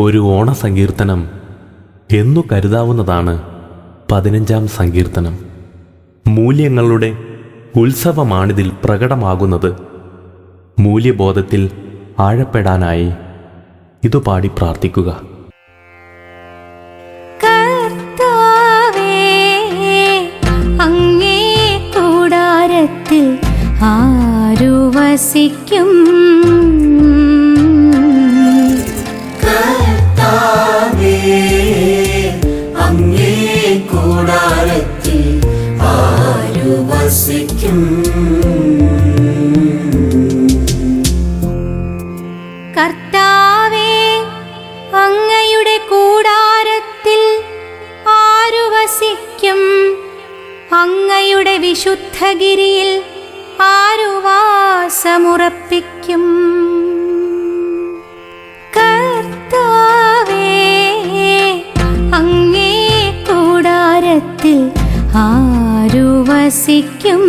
ഒരു ഓണസങ്കീർത്തനം എന്നു കരുതാവുന്നതാണ് പതിനഞ്ചാം സങ്കീർത്തനം. മൂല്യങ്ങളുടെ ഉത്സവമാണിതിൽ പ്രകടമാകുന്നത്. മൂല്യബോധത്തിൽ ആഴപ്പെടാനായി ഇതു പാടി പ്രാർത്ഥിക്കുക. ആരു വസിക്കും കർത്താവേ അങ്ങയുടെ കൂടാരത്തിൽ ആരു വസിക്കും? അങ്ങയുടെ വിശുദ്ധഗിരിയിൽ ആരുവാസമുറപ്പിക്കും കർത്താവേ അങ്ങേ കൂടാരത്തിൽ ആരു വസിക്കും?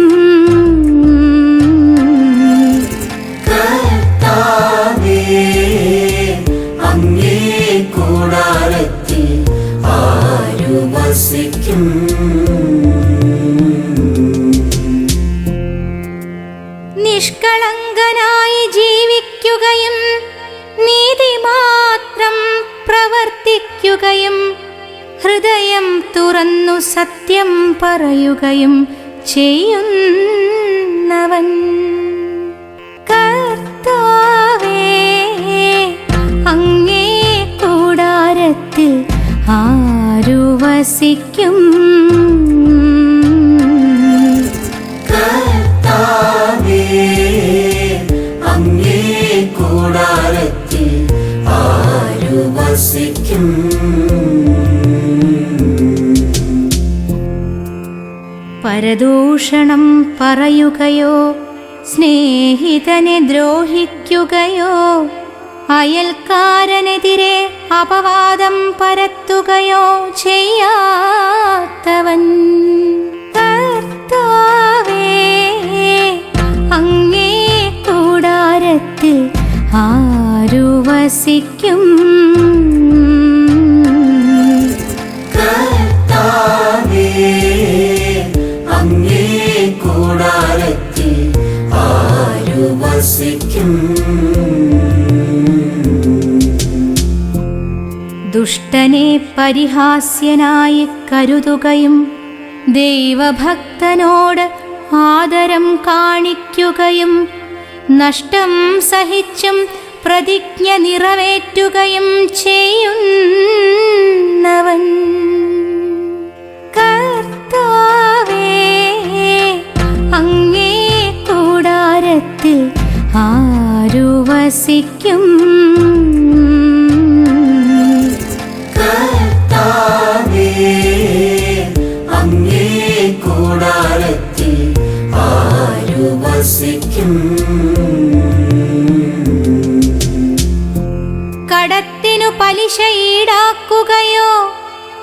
നിഷ്കളങ്കനായി ജീവിക്കുകയും നീതി മാത്രം പ്രവർത്തിക്കുകയും ഹൃദയം തുറന്നു സത്യം പറയുകയും ചെയ്യുന്നവൻ വസിക്കും കർത്താവേ അങ്ങേ കൂടാരത്തിൽ ആരു വസിക്കും? പരദൂഷണം പറയുകയോ സ്നേഹിതനെ ദ്രോഹിക്കുകയോ അയൽക്കാരനെതിരെ അപവാദം പരത്തുകയോ ചെയ്യാത്തവൻ. കർത്താവേ അങ്ങേ കൂടാരത്തിൽ ആരു വസിക്കും? ആരു വസിക്കും? ദുഷ്ടനെ പരിഹാസ്യനായി കരുതുകയും ദൈവഭക്തനോട് ആദരം കാണിക്കുകയും നഷ്ടം സഹിച്ചും പ്രതിജ്ഞ നിറവേറ്റുകയും ചെയ്യുന്നവൻ. കർത്താവേ അങ്ങേ കൂടാരത്തിൽ ആരു വസിക്കും? ഈടാക്കുകയോ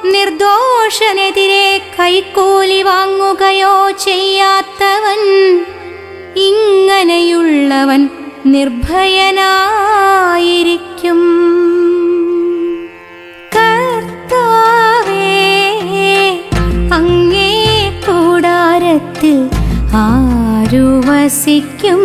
നിർദോഷനെതിരെ കൈക്കൂലി വാങ്ങുകയോ ചെയ്യാത്തവൻ ഇങ്ങനെയുള്ളവൻ നിർഭയനായിരിക്കും. കർത്താവേ അങ്ങേ കൂടാരത്തിൽ ആരു വസിക്കും?